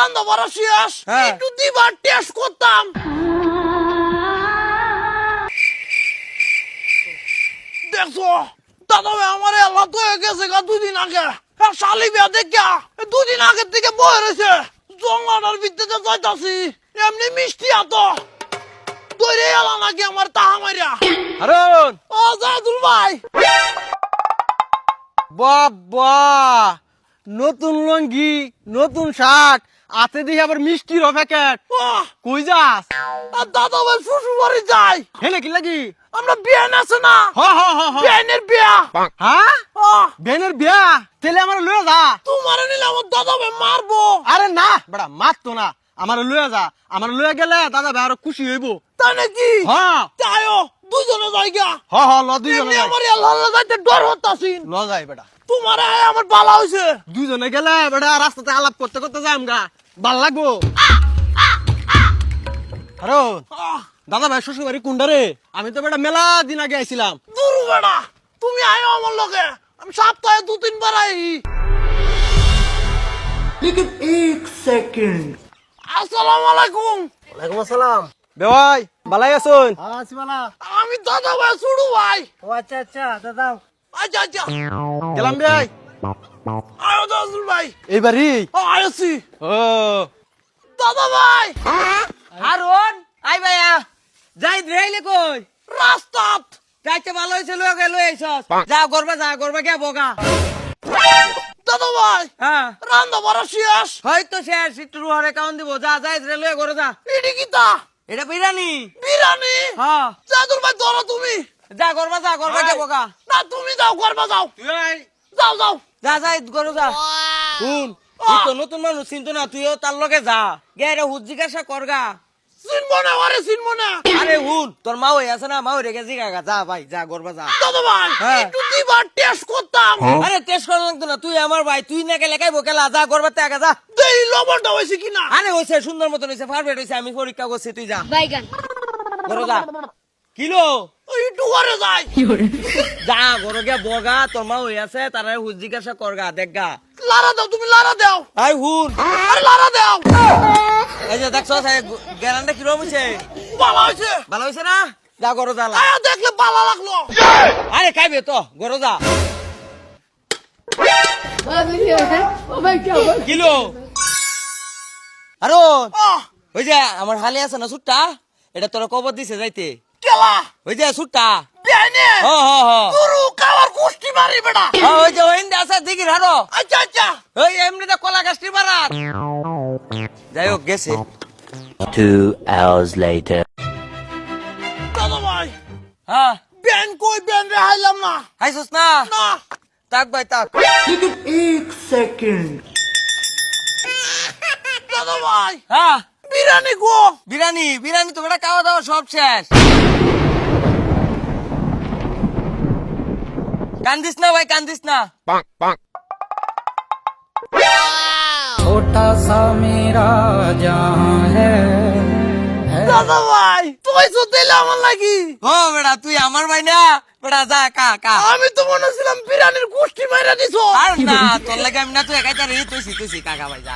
রান্না বাড়া শেষ। হ্যাঁ। একটু দিবার টেস্ট করতাম। দেখছ দাদা ভাই আমার এলা তো হয়ে গেছে গা দুদিন আগে। হ্যাঁ শালি বিয়া দেখা দুদিন আগের থেকে বয়ে রয়েছে। জঙ্গলার ভিত্তিতে যাইতাছি। এমনি মিষ্টি আত তৈরি এলা নাকি আমার তাহা মারিয়া হারুন! ও জাদুল ভাই। বাবা নতুন লঙ্গি নতুন শাক আতে দিয়ে আবার মিষ্টির প্যাকেট কই যাস? আর দাদা ভাই শ্বশুর বাড়ি যাই। হেলে কি লাগি? আমরা বিয়ে আছে না? হ হ হ হ। বিয়ানের বিয়া। হ্যাঁ? বেনের বিয়া? তেলে আমার লয়ে যা। তোমার নিলে আমার দাদা ভাই মারবো। আরে না বেড়া মারতো না। আমার লয়ে যা। আমার লয়ে গেলে দাদা ভাই আরও খুশি হইব। তাই নাকি? হ্যাঁ। তাইও দুজনে জায়গা। হ হ ল দুইজনে যাই। আমার আল্লাহ যাইতে ডর হতাছি ল যাই বেটা। তোমার আয় আমার বালা হইছে। দুইজনে গেলে বেটা রাস্তাতে আলাপ করতে করতে যাম গা ভালো লাগবো। হারুন দাদা ভাই শ্বশুর বাড়ি কুন্ডারে আমি তো বেটা মেলা দিন আগে আইছিলাম। দূর বেড়া তুমি আয় আমার লগে। আমি সপ্তাহে দু তিনবার আই। আসসালামু আলাইকুম। ওয়ালাইকুম আসসালাম। বেওয়াই বালাই আছুন? আছি বালা। আমি দাদা ভাই শুরু ভাই। ও আচ্ছা আচ্ছা দাদা আচ্ছা আচ্ছা। গেলাম বেয়াই আয় দাদুল ভাই। এই বাড়ি আয়সি। ও। দাদা ভাই। হারুন আই ভাইয়া যাই রেইলে কই? রাস্তাত যাইতে ভালো হয়েছে লয়ে গেল এইসব যা করবা যা করবা কে বগা। দাদা ভাই হ্যাঁ। রান্না বাড়া শেষ। হয়তো শেষ একটু রুহারে কাউন দিব। যা যাই রেলওয়ে করে যা। এটি কি তা? এটা বিরানি বিরানি হ্যাঁ। দাদুল ভাই ধরো তুমি। যা করবা যা করবা যা বোকা না তুমি যাও করবা যাও। তুই আই যাও যাও। যা যাই করো যা। শুন তুই তো নতুন মানুষ চিন্তু না তুইও তার লগে যা। গে রে হুজ জিজ্ঞাসা করগা। চিনবো না আরে চিনবো না। আরে হুন তোর মা হয়ে আছে না মা হয়ে গেছে জিগা যা ভাই যা করবা যা। দাদা ভাই। একটু দিবার টেস্ট করতাম। আরে টেস্ট করা লাগতো না তুই আমার ভাই তুই না গেলে কাইবো কেলা যা করবা তে আগে যা। দেই লবণটা হয়েছে কিনা? আরে হইছে সুন্দর মতন হইছে পারফেক্ট হইছে আমি পরীক্ষা করছি তুই যা। কিলো? একটু ঘরে যাই। যা ঘরে গিয়া বগা তোর মা হয়ে আছে তারা হুজ জিজ্ঞাসা করগা দেখগা লারা দাও তুমি লারা দাও। আই হুন। আরে লারা দাও। এই যে দেখছ গ্যারান্টা কিরম হইছে? ভালো হয়েছে ভালো হইছে না? যা করো যা লা। আয়া দেখলে ভালো লাগল। আরে খাইবে তো যা। কিলো? আরও? ওই যে আমার হালি আছে না সুট্টা? এটা তোর কবর দিছে যাইতে। কেলা? ওই যে সুট্টা। ওই যে ওই আছে দিঘির হারো। আচ্ছা আচ্ছা। ওই এমনিতে কলা গাছটি মারার। যাই হোক গেছে। Two hours later. দাদা ভাই হ্যাঁ। বেন কই বেন রে হাইলাম না। হাইছস না? না। তাক ভাই তাক দাদা ভাই হ্যাঁ। বিরিয়ানি গো। বিরিয়ানি বিরিয়ানি তো বেটা খাওয়া দাওয়া সব শেষ। কান্দিস না ভাই কান্দিস না। দাদা ভাই তুই তো দিলে আমার লাগি ও বেড়া তুই আমার ভাই না বেড়া যা কা কা আমি তো মনে ছিলাম বিরানির গোষ্ঠী মাইরা দিছো আর না তোর লাগে আমি না তুই একাই তার তুই তুই কাকা ভাই যা